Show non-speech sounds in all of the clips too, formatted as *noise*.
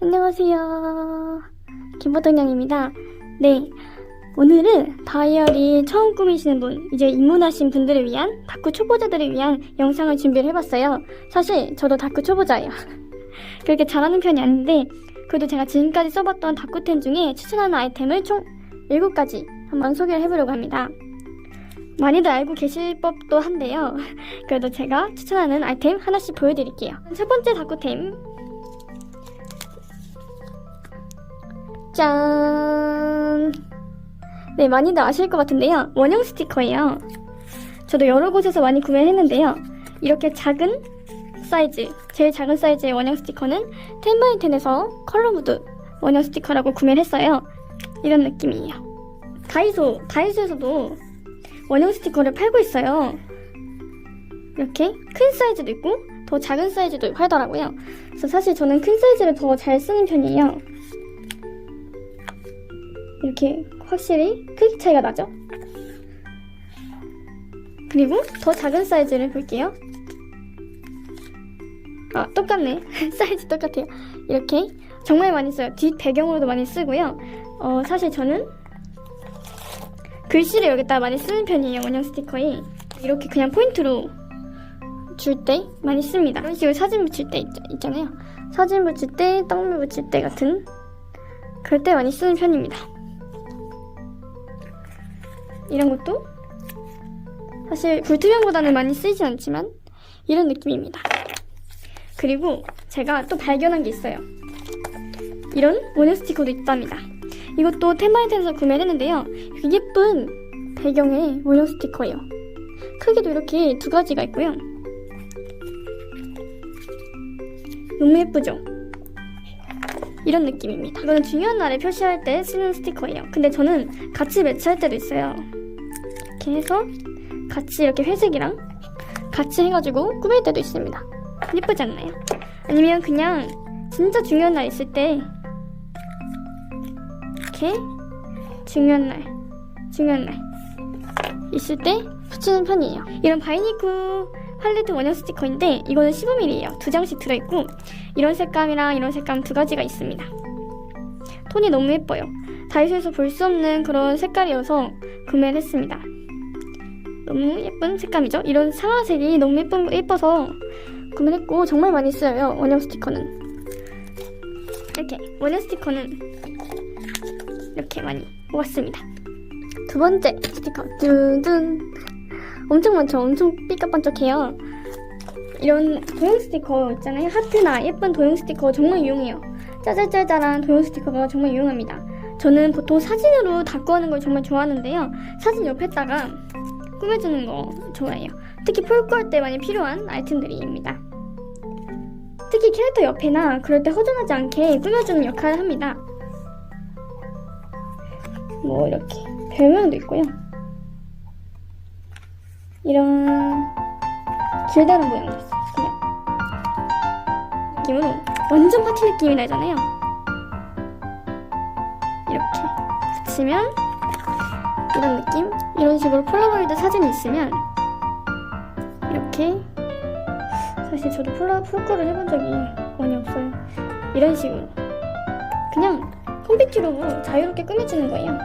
안녕하세요. 김보동양입니다. 네. 오늘은 다이어리 처음 꾸미시는 분, 이제 입문하신 분들을 위한, 다크 초보자들을 위한 영상을 준비를 해봤어요. 사실 저도 다크 초보자예요. *laughs* 그렇게 잘하는 편이 아닌데, 그래도 제가 지금까지 써봤던 다크템 중에 추천하는 아이템을 총 7가지 한번 소개를 해보려고 합니다. 많이들 알고 계실 법도 한데요. *laughs* 그래도 제가 추천하는 아이템 하나씩 보여드릴게요. 첫 번째 다크템. 짠! 네, 많이들 아실 것 같은데요. 원형 스티커예요. 저도 여러 곳에서 많이 구매를 했는데요. 이렇게 작은 사이즈, 제일 작은 사이즈의 원형 스티커는 텐바이텐에서 컬러무드 원형 스티커라고 구매를 했어요. 이런 느낌이에요. 다이소, 다이소에서도 원형 스티커를 팔고 있어요. 이렇게 큰 사이즈도 있고 더 작은 사이즈도 팔더라고요. 그래서 사실 저는 큰 사이즈를 더 잘 쓰는 편이에요. 이렇게 확실히 크기 차이가 나죠? 그리고 더 작은 사이즈를 볼게요. 아, 똑같네. *laughs* 사이즈 똑같아요. 이렇게 정말 많이 써요. 뒷 배경으로도 많이 쓰고요. 어, 사실 저는 글씨를 여기다 많이 쓰는 편이에요. 원형 스티커에. 이렇게 그냥 포인트로 줄 때 많이 씁니다. 이런 식으로 사진 붙일 때 있, 있잖아요. 사진 붙일 때, 떡물 붙일 때 같은 그럴 때 많이 쓰는 편입니다. 이런 것도 사실 불투명보다는 많이 쓰이진 않지만 이런 느낌입니다. 그리고 제가 또 발견한 게 있어요. 이런 원형 스티커도 있답니다. 이것도 테마이텐에서 구매를 했는데요. 예쁜 배경의 원형 스티커예요. 크기도 이렇게 두 가지가 있고요. 너무 예쁘죠? 이런 느낌입니다. 이거는 중요한 날에 표시할 때 쓰는 스티커예요. 근데 저는 같이 매치할 때도 있어요. 이렇게 해서 같이 이렇게 회색이랑 같이 해가지고 꾸밀 때도 있습니다. 예쁘지 않나요? 아니면 그냥 진짜 중요한 날 있을 때 이렇게 중요한 날, 중요한 날 있을 때 붙이는 편이에요. 이런 바이니쿠 팔레트 원형 스티커인데 이거는 15mm예요. 두 장씩 들어있고 이런 색감이랑 이런 색감 두 가지가 있습니다. 톤이 너무 예뻐요. 다이소에서 볼 수 없는 그런 색깔이어서 구매를 했습니다. 너무 예쁜 색감이죠? 이런 상아색이 너무 예쁜, 예뻐서 구매를 했고 정말 많이 쓰여요. 원형 스티커는. 이렇게 원형 스티커는 이렇게 많이 모았습니다. 두 번째 스티커 뚜둔 엄청 많죠. 엄청 삐까번쩍해요. 이런 도형 스티커 있잖아요. 하트나 예쁜 도형 스티커 정말 유용해요. 짜잘짜잘한 도형 스티커가 정말 유용합니다. 저는 보통 사진으로 닦고 하는 걸 정말 좋아하는데요. 사진 옆에다가 꾸며주는 거 좋아해요. 특히 폴크할 때 많이 필요한 아이템들입니다. 특히 캐릭터 옆에나 그럴 때 허전하지 않게 꾸며주는 역할을 합니다. 뭐 이렇게 별명도 있고요. 이런 길다란 모양도 있어요. 느낌으로 완전 파티 느낌이 나잖아요. 이렇게 붙이면 이런 느낌? 이런 식으로 폴라로이드 사진이 있으면 이렇게 사실 저도 폴라 폴거를 해본 적이 많이 없어요. 이런 식으로 그냥 컴퓨터로 자유롭게 꾸며주는 거예요.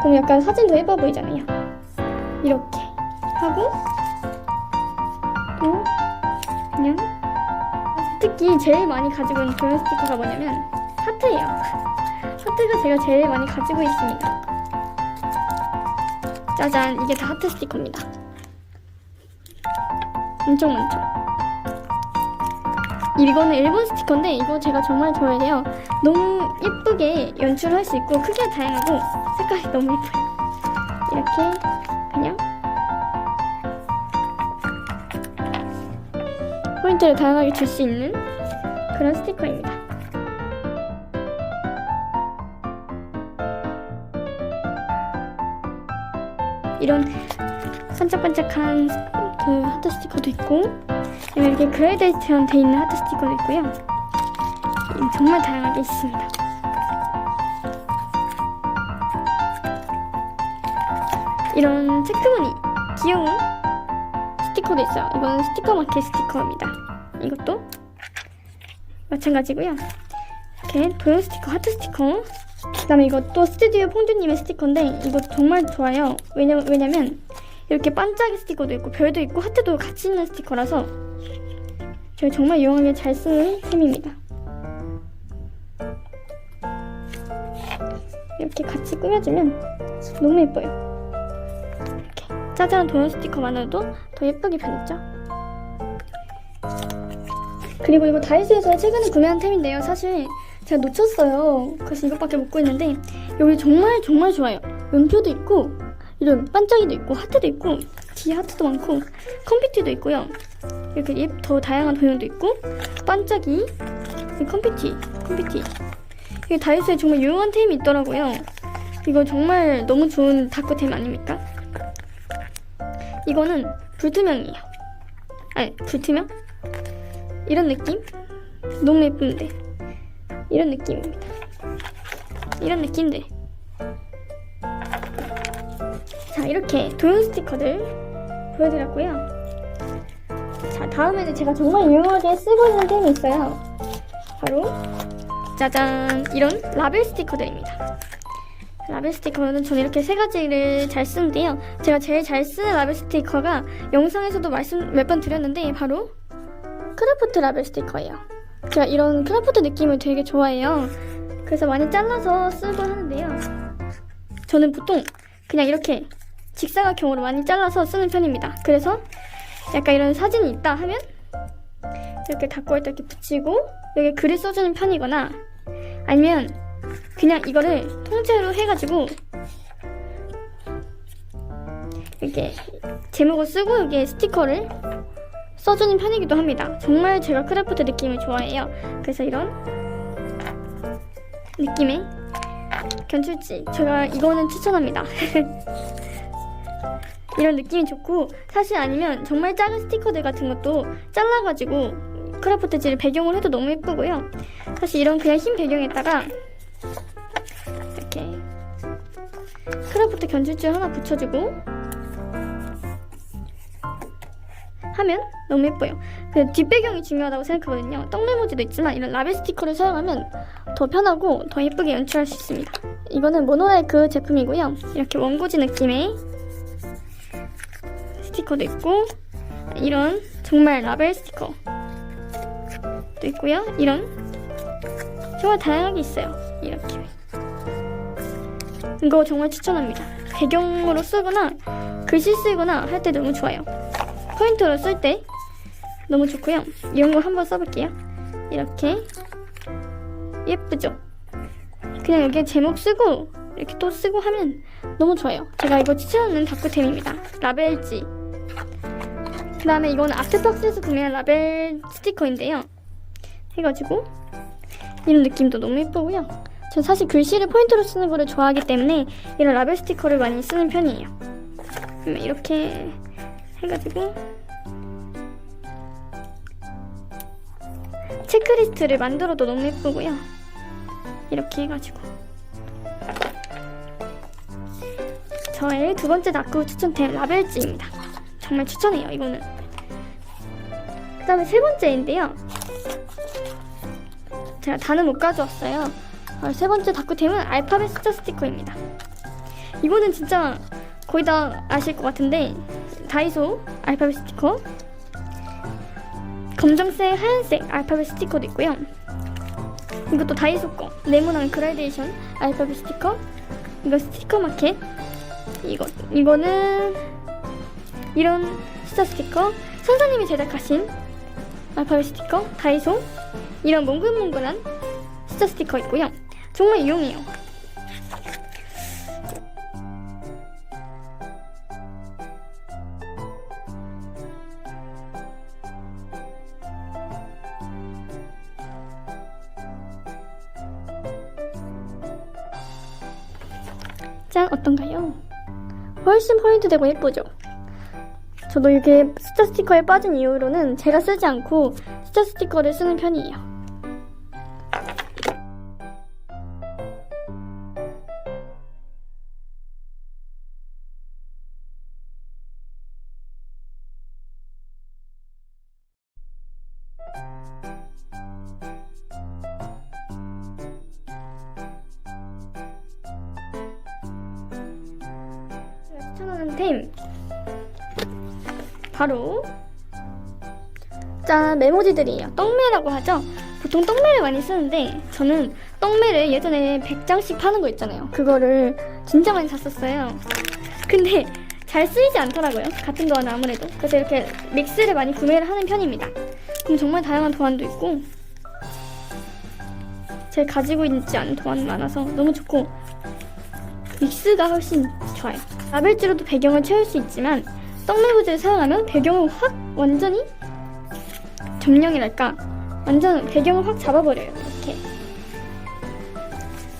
그럼 약간 사진 더 예뻐 보이잖아요. 이렇게 하고 또 그냥 특히 제일 많이 가지고 있는 그런 스티커가 뭐냐면 하트예요. 하트가 제가 제일 많이 가지고 있습니다. 짜잔, 이게 다 하트 스티커입니다. 엄청 많죠? 이거는 일본 스티커인데 이거 제가 정말 좋아해요. 너무 예쁘게 연출할 수 있고 크기가 다양하고 색깔이 너무 예뻐요. 이렇게 그냥 포인트를 다양하게 줄 수 있는 그런 스티커입니다. 이런 반짝반짝한 그 하트 스티커도 있고 이렇게 그레이데이션 돼 있는 하트 스티커도 있고요. 음, 정말 다양하게 있습니다. 이런 체크무늬 귀여운 스티커도 있어요. 이거는 스티커 마켓 스티커입니다. 이것도 마찬가지고요. 이렇게 도형 스티커, 하트 스티커. 그 다음에 이것도 스튜디오 퐁듀님의 스티커인데 이거 정말 좋아요. 왜냐 왜냐면 이렇게 반짝이 스티커도 있고 별도 있고 하트도 같이 있는 스티커라서 저희 정말 유용하게 잘 쓰는 템입니다. 이렇게 같이 꾸며주면 너무 예뻐요. 이렇게 짜잘한 도형 스티커만으로도 더 예쁘게 변했죠. 그리고 이거 다이소에서 최근에 구매한 템인데요. 사실 제가 놓쳤어요. 그래서 이것밖에 못 구했는데 여기 정말 정말 좋아요. 연표도 있고 이런 반짝이도 있고 하트도 있고 뒤에 하트도 많고 컴피티도 있고요. 이렇게 예- 더 다양한 도형도 있고 반짝이 이 컴피티 컴피티 이게 다이소에 정말 유용한 템이 있더라고요. 이거 정말 너무 좋은 다크템 아닙니까? 이거는 불투명이에요. 아니 불투명? 이런 느낌? 너무 예쁜데 이런 느낌입니다. 이런 느낌들. 자 이렇게 도형 스티커들 보여드렸고요. 자 다음에는 제가 정말 유용하게 쓰고 있는 템이 있어요. 바로 짜잔 이런 라벨 스티커들입니다. 라벨 스티커는 저는 이렇게 세 가지를 잘 쓰는데요. 제가 제일 잘 쓰는 라벨 스티커가 영상에서도 말씀 몇 번 드렸는데 바로 크라프트 라벨 스티커예요. 제가 이런 크라프트 느낌을 되게 좋아해요. 그래서 많이 잘라서 쓰고 하는데요. 저는 보통 그냥 이렇게 직사각형으로 많이 잘라서 쓰는 편입니다. 그래서 약간 이런 사진이 있다 하면 이렇게 닫고 할때 이렇게 붙이고 여기 글을 써주는 편이거나 아니면 그냥 이거를 통째로 해가지고 이렇게 제목을 쓰고 여기에 스티커를 써주는 편이기도 합니다. 정말 제가 크래프트 느낌을 좋아해요. 그래서 이런 느낌의 견출지 제가 이거는 추천합니다. *laughs* 이런 느낌이 좋고 사실 아니면 정말 작은 스티커들 같은 것도 잘라가지고 크래프트지를 배경으로 해도 너무 예쁘고요. 사실 이런 그냥 흰 배경에다가 이렇게 크래프트 견줄줄 하나 붙여주고 하면 너무 예뻐요. 그 뒷배경이 중요하다고 생각하거든요. 떡메모지도 있지만 이런 라벨 스티커를 사용하면 더 편하고 더 예쁘게 연출할 수 있습니다. 이거는 모노라이크 제품이고요. 이렇게 원고지 느낌의 스티커도 있고 이런 정말 라벨 스티커도 있고요. 이런 정말 다양하게 있어요. 이렇게 이거 정말 추천합니다. 배경으로 쓰거나 글씨 쓰거나 할 때 너무 좋아요. 포인트로 쓸 때 너무 좋고요. 이런 거 한번 써볼게요. 이렇게 예쁘죠? 그냥 여기에 제목 쓰고 이렇게 또 쓰고 하면 너무 좋아요. 제가 이거 추천하는 다크템입니다. 라벨지. 그 다음에 이거는 아트박스에서 구매한 라벨 스티커인데요. 해가지고 이런 느낌도 너무 예쁘고요. 전 사실 글씨를 포인트로 쓰는 거를 좋아하기 때문에 이런 라벨 스티커를 많이 쓰는 편이에요. 이렇게 해가지고 체크리스트를 만들어도 너무 예쁘고요. 이렇게 해가지고 저의 두 번째 다크 추천템 라벨지입니다. 정말 추천해요. 이거는. 그 다음에 세 번째인데요. 제가 다는 못 가져왔어요. 어, 세 번째 다크템은 알파벳 숫자 스티커입니다. 이거는 진짜 거의 다 아실 것 같은데 다이소 알파벳 스티커? 검정색, 하얀색 알파벳 스티커도 있고요. 이것도 다이소 거. 네모난 그라데이션 알파벳 스티커? 이거 스티커 마켓? 이거 이거는 이런 숫자 스티커? 선생님이 제작하신 알파벳 스티커? 다이소? 이런 몽글몽글한 숫자 스티커 있고요. 정말 유용해요. 훨씬 포인트 되고 예쁘죠? 저도 이게 숫자 스티커에 빠진 이후로는 제가 쓰지 않고 숫자 스티커를 쓰는 편이에요. 바로 짠 메모지들이에요. 떡매라고 하죠. 보통 떡매를 많이 쓰는데 저는 떡매를 예전에 100장씩 파는 거 있잖아요. 그거를 진짜 많이 샀었어요. 근데 잘 쓰이지 않더라고요. 같은 거는 아무래도. 그래서 이렇게 믹스를 많이 구매를 하는 편입니다. 그럼 정말 다양한 도안도 있고 제가 가지고 있지 않은 도안이 많아서 너무 좋고 믹스가 훨씬 좋아요. 라벨지로도 배경을 채울 수 있지만 떡메모지를 사용하면 배경을 확 완전히 점령이랄까 완전 배경을 확 잡아버려요. 이렇게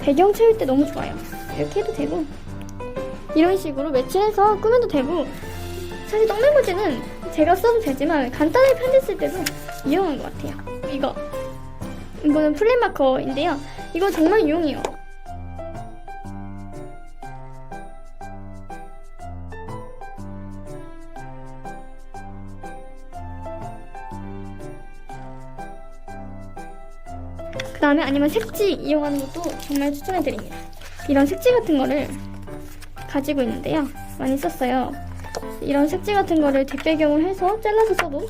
배경 채울 때 너무 좋아요. 이렇게 해도 되고 이런 식으로 매치해서 꾸며도 되고 사실 떡메모지는 제가 써도 되지만 간단하게 편지 쓸 때도 이용한 것 같아요. 이거 이거는 플랫 마커인데요. 이거 정말 유용해요. 그 다음에 아니면 색지 이용하는 것도 정말 추천해드립니다. 이런 색지 같은 거를 가지고 있는데요. 많이 썼어요. 이런 색지 같은 거를 뒷배경을 해서 잘라서 써도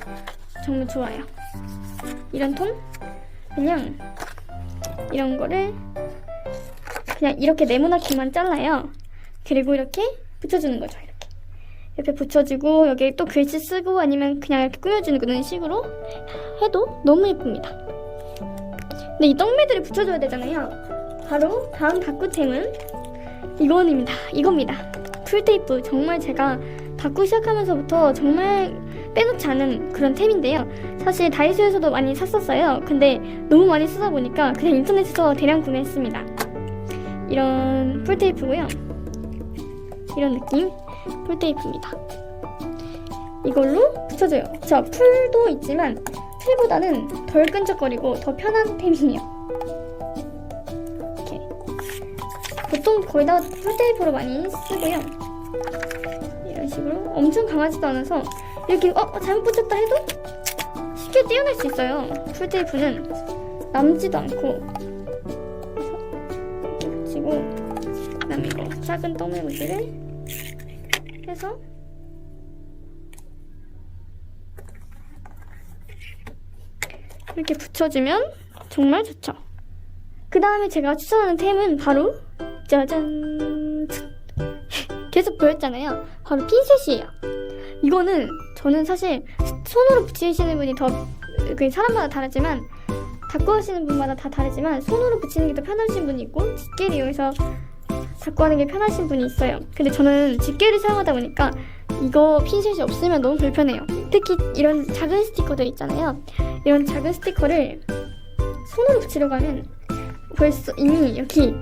정말 좋아요. 이런 톤? 그냥 이런 거를 그냥 이렇게 네모나게만 잘라요. 그리고 이렇게 붙여주는 거죠. 이렇게 옆에 붙여주고 여기 또 글씨 쓰고 아니면 그냥 이렇게 꾸며주는 그런 식으로 해도 너무 예쁩니다. 근데 이 떡매들을 붙여줘야 되잖아요. 바로 다음 다꾸템은 이건입니다. 이겁니다. 풀테이프 정말 제가 다꾸 시작하면서부터 정말 빼놓지 않은 그런 템인데요. 사실 다이소에서도 많이 샀었어요. 근데 너무 많이 쓰다 보니까 그냥 인터넷에서 대량 구매했습니다. 이런 풀테이프고요. 이런 느낌 풀테이프입니다. 이걸로 붙여줘요. 저 풀도 있지만 풀보다는 덜 끈적거리고 더 편한 템이에요. 이렇게 보통 거의 다 풀테이프로 많이 쓰고요. 이런 식으로 엄청 강하지도 않아서 이렇게 어 어, 잘못 붙였다 해도 쉽게 떼어낼 수 있어요. 풀테이프는 남지도 않고 이렇게 붙이고 그다음에 이거 작은 떡메모지를 해서 이렇게 붙여주면 정말 좋죠. 그 다음에 제가 추천하는 템은 바로 짜잔 계속 보였잖아요. 바로 핀셋이에요. 이거는 저는 사실 손으로 붙이시는 분이 더그 사람마다 다르지만 닦고 하시는 분마다 다 다르지만 손으로 붙이는 게 더 편하신 분이 있고 집게를 이용해서 닦고 하는 게 편하신 분이 있어요. 근데 저는 집게를 사용하다 보니까 이거 핀셋이 없으면 너무 불편해요. 특히 이런 작은 스티커들 있잖아요. 이런 작은 스티커를 손으로 붙이려고 하면 벌써 이미 여기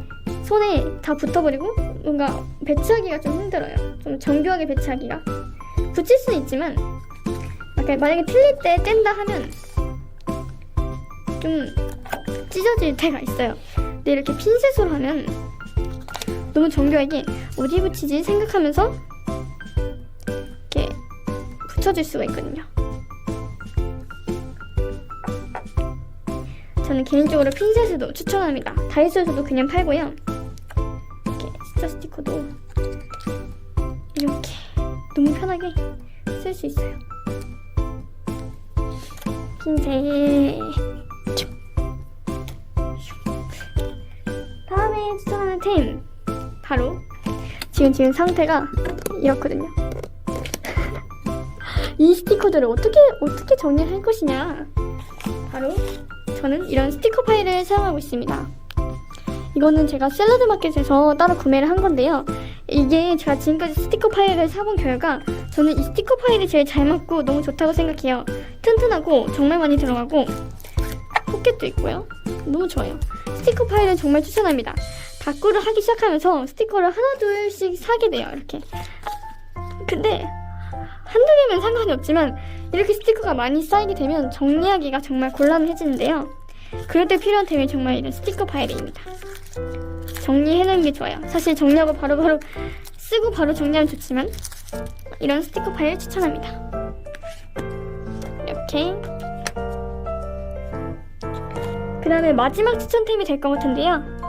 손에 다 붙어버리고 뭔가 배치하기가 좀 힘들어요. 좀 정교하게 배치하기가. 붙일 수는 있지만 약간 만약에 틀릴 때 뗀다 하면 좀 찢어질 때가 있어요. 근데 이렇게 핀셋으로 하면 너무 정교하게 어디 붙이지 생각하면서 이렇게 붙여줄 수가 있거든요. 저는 개인적으로 핀셋도 추천합니다. 다이소에서도 그냥 팔고요. 이렇게 스타 스티커도 이렇게 너무 편하게 쓸 수 있어요. 핀셋. 다음에 추천하는 템 바로 지금 지금 상태가 이렇거든요. 이 스티커들을 어떻게 어떻게 정리할 것이냐? 바로 저는 이런 스티커 파일을 사용하고 있습니다. 이거는 제가 샐러드 마켓에서 따로 구매를 한 건데요. 이게 제가 지금까지 스티커 파일을 사본 결과 저는 이 스티커 파일이 제일 잘 맞고 너무 좋다고 생각해요. 튼튼하고 정말 많이 들어가고 포켓도 있고요. 너무 좋아요. 스티커 파일은 정말 추천합니다. 다꾸를 하기 시작하면서 스티커를 하나 둘씩 사게 돼요. 이렇게. 근데 한두 개면 상관이 없지만 이렇게 스티커가 많이 쌓이게 되면 정리하기가 정말 곤란해지는데요. 그럴 때 필요한 템이 정말 이런 스티커 파일입니다. 정리해놓는 게 좋아요. 사실 정리하고 바로 바로 쓰고 바로 정리하면 좋지만 이런 스티커 파일 추천합니다. 이렇게 그 다음에 마지막 추천템이 될 것 같은데요.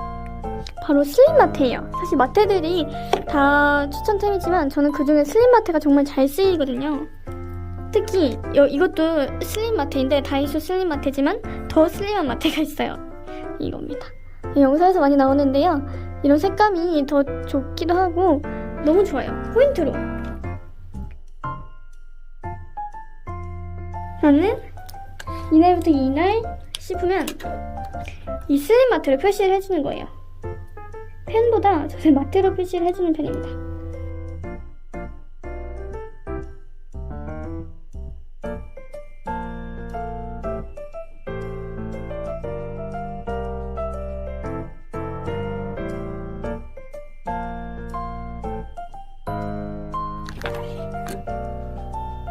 바로 슬림마트예요. 사실 마트들이 다 추천템이지만 저는 그중에 슬림마트가 정말 잘 쓰이거든요. 특히 여- 이것도 슬림마트인데 다이소 슬림마트지만 더 슬림한 마트가 있어요. 이겁니다. 영상에서 많이 나오는데요. 이런 색감이 더 좋기도 하고 너무 좋아요. 포인트로. 저는 이날부터 이날 싶으면 이 슬림마트를 표시를 해주는 거예요. 펜보다 저는 마트로 표시를 해주는 편입니다.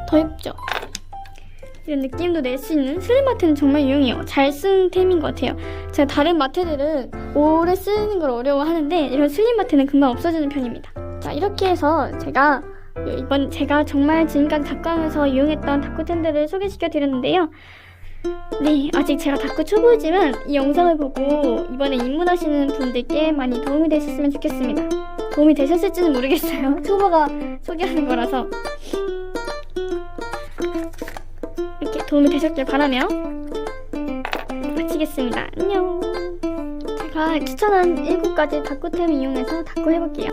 더 예쁘죠? 이런 느낌도 낼 수 있는 슬림마트는 정말 유용해요. 잘 쓴 템인 것 같아요. 제가 다른 마트들은 오래 쓰는 걸 어려워하는데 이런 슬림마트는 금방 없어지는 편입니다. 자 이렇게 해서 제가 이번 제가 정말 지금까지 다꾸하면서 이용했던 다꾸템들을 소개시켜 드렸는데요. 네, 아직 제가 다꾸 초보지만 이 영상을 보고 이번에 입문하시는 분들께 많이 도움이 되셨으면 좋겠습니다. 도움이 되셨을지는 모르겠어요. *laughs* 초보가 소개하는 거라서. 도움이 되셨길 바라며 마치겠습니다. 안녕. 제가 추천한 7가지 다꾸템 이용해서 다꾸 해볼게요.